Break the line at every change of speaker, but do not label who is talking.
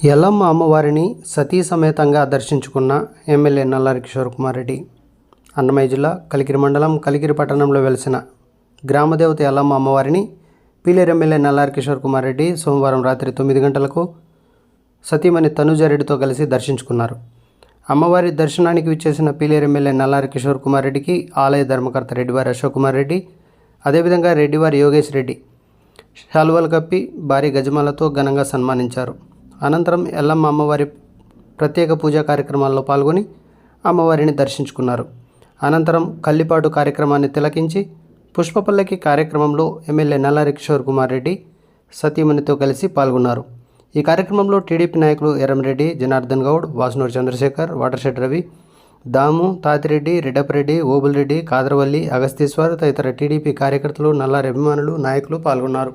ఎల్లమ్మ అమ్మవారిని సతీ సమేతంగా దర్శించుకున్న ఎమ్మెల్యే నల్లారి కిషోర్ కుమార్ రెడ్డి అన్నమయ్య జిల్లా కలికిరి మండలం కలికిరి పట్టణంలో వెలిసిన గ్రామదేవత ఎల్లమ్మ అమ్మవారిని పీలేరు ఎమ్మెల్యే నల్లారి కిషోర్ కుమార్ రెడ్డి సోమవారం రాత్రి తొమ్మిది గంటలకు సతీమణి తనుజారెడ్డితో కలిసి దర్శించుకున్నారు. అమ్మవారి దర్శనానికి విచ్చేసిన పీలేరు ఎమ్మెల్యే నల్లారి కిషోర్ కుమార్ రెడ్డికి ఆలయ ధర్మకర్త రెడ్డివారి అశోక్ కుమార్ రెడ్డి అదేవిధంగా రెడ్డివారి యోగేష్ రెడ్డి శాలువలు కప్పి భారీ గజమాలతో ఘనంగా సన్మానించారు. అనంతరం ఎల్లమ్మ అమ్మవారి ప్రత్యేక పూజా కార్యక్రమాల్లో పాల్గొని అమ్మవారిని దర్శించుకున్నారు. అనంతరం కల్లిపాటు కార్యక్రమాన్ని తిలకించి పుష్పపల్లకి కార్యక్రమంలో ఎమ్మెల్యే నల్లారి కిషోర్ కుమార్ రెడ్డి సతీమణితో కలిసి పాల్గొన్నారు. ఈ కార్యక్రమంలో టీడీపీ నాయకులు ఎర్రంరెడ్డి జనార్దన్ గౌడ్ వాసునూరు చంద్రశేఖర్ వాటర్షెడ్ రవి దాము తాతిరెడ్డి రెడ్డపరెడ్డి ఓబుల్రెడ్డి కాదరవల్లి అగస్తీశ్వర్ తదితర టీడీపీ కార్యకర్తలు నల్లారి అభిమానులు నాయకులు పాల్గొన్నారు.